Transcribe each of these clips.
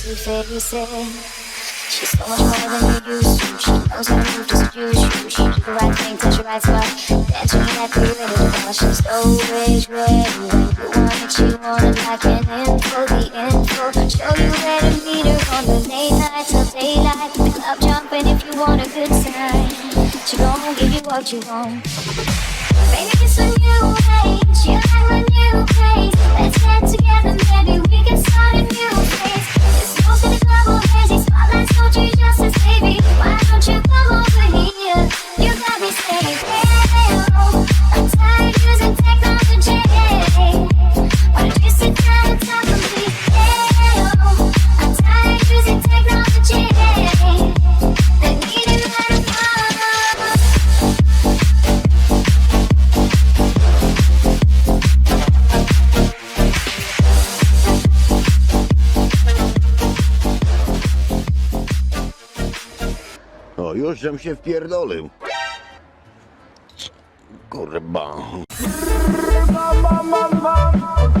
crazy face. She's so much more than you used to. She knows how to move to seduce you. She do the right thing, touch the right spot. Dance when you're happy, ready to. She's always ready when you want it. She want it like an info, the info. Show you where to meet her on the late night till daylight. The club jumping if you want a good time. She gon' give you what you want. Baby, it's a new age. You like my new place. Let's get together, maybe we can start a new phase. Żem się wpierdolił. Kurba.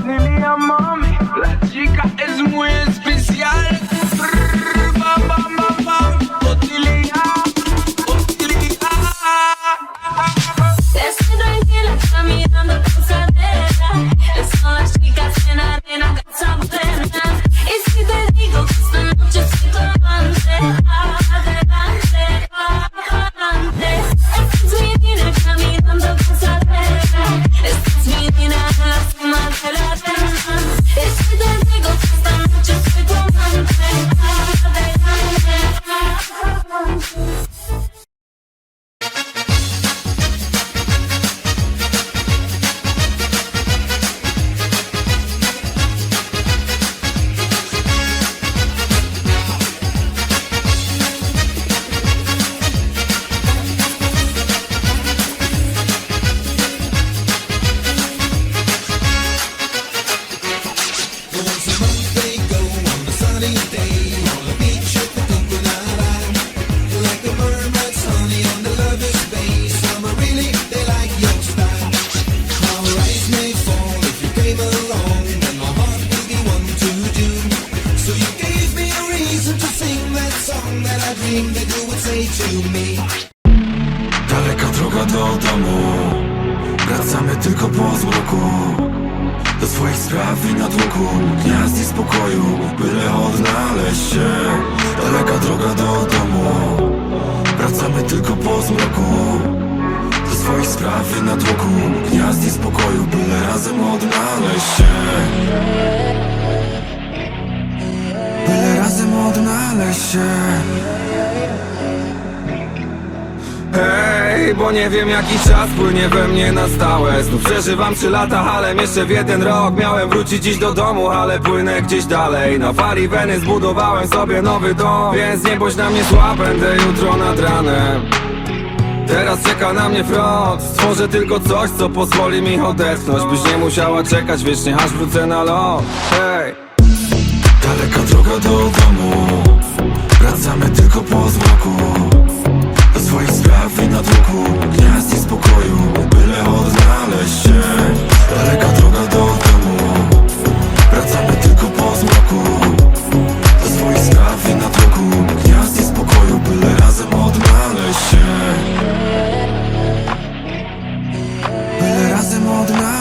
Lilia mami, la chica es muy dreamed that you would say to me. Daleka droga do domu. Wracamy tylko po zmroku Do swoich spraw i natłoku Gniazd i spokoju Byle odnaleźć się. Daleka droga do domu. Wracamy tylko po zmroku Do swoich spraw i natłoku Gniazd i spokoju Byle razem odnaleźć się się. Hej, bo nie wiem jaki czas płynie we mnie na stałe. Znów przeżywam trzy lata, ale jeszcze w jeden rok. Miałem wrócić dziś do domu, ale płynę gdzieś dalej. Na fali Weny zbudowałem sobie nowy dom Więc nie bądź na mnie zła, będę jutro nad ranem. Teraz czeka na mnie front Stworzę tylko coś, co pozwoli mi odetchnąć Byś nie musiała czekać wiecznie, aż wrócę na lot. Hej Daleka droga do domu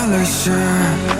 odnaleźć się